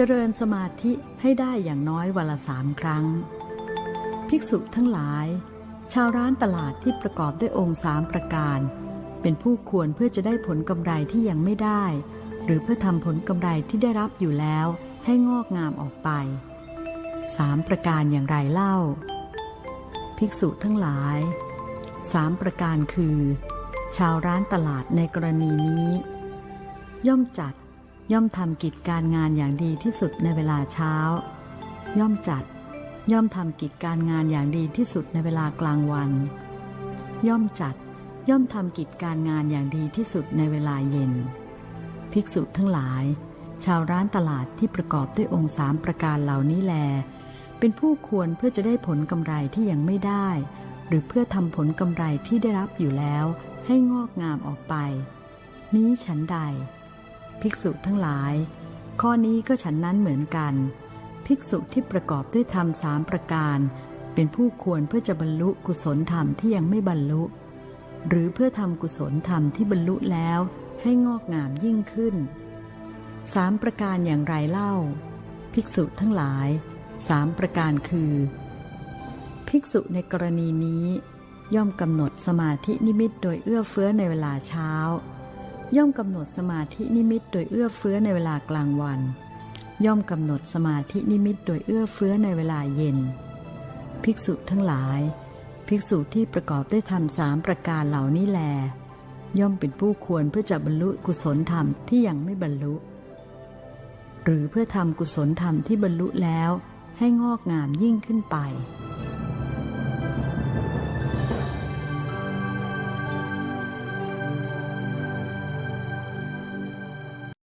เจริญสมาธิให้ได้อย่างน้อยวันละสามครั้ง ภิกษุทั้งหลาย ชาวร้านตลาดที่ประกอบด้วยองค์สามประการ เป็นผู้ควรเพื่อจะได้ผลกำไรที่ยังไม่ได้ หรือเพื่อทำผลกำไรที่ได้รับอยู่แล้วให้งอกงามออกไปสามประการอย่างไรเล่า ภิกษุทั้งหลายสามประการคือ ชาวร้านตลาดในกรณีนี้ ย่อมจัด ย่อมทำกิจการงานอย่างดีที่สุดในเวลาเช้า ย่อมจัด ย่อมทำกิจการงานอย่างดีที่สุดในเวลากลางวัน ย่อมจัด ย่อมทำกิจการงานอย่างดีที่สุดในเวลาเย็น ภิกษุทั้งหลาย ชาวร้านตลาดที่ประกอบด้วยองค์สามประการเหล่านี้แล เป็นผู้ควรเพื่อจะได้ผลกำไรที่ยังไม่ได้ หรือเพื่อทำผลกำไรที่ได้รับอยู่แล้ว ให้งอกงามออกไป นี้ฉันใด ภิกษุทั้งหลาย ข้อนี้ก็ฉันนั้นเหมือนกัน ภิกษุที่ประกอบด้วยธรรมสามประการ เป็นผู้ควรเพื่อจะบรรลุกุศลธรรมที่ยังไม่บรรลุ หรือเพื่อทำกุศลธรรมที่บรรลุแล้วให้งอกงามยิ่งขึ้นสามประการอย่างไรเล่า ภิกษุทั้งหลายสามประการคือ ภิกษุในกรณีนี้ ย่อมกำหนดสมาธินิมิตโดยเอื้อเฟื้อในเวลาเช้า ย่อมกำหนดสมาธินิมิตโดยเอื้อเฟื้อในเวลากลางวัน ย่อมกำหนดสมาธินิมิตโดยเอื้อเฟื้อในเวลาเย็น ภิกษุทั้งหลาย ภิกษุที่ประกอบด้วยธรรมสามประการเหล่านี้แล ย่อมเป็นผู้ควรเพื่อจะบรรลุกุศลธรรมที่ยังไม่บรรลุ หรือเพื่อทำกุศลธรรมที่บรรลุแล้วให้งอกงามยิ่งขึ้นไป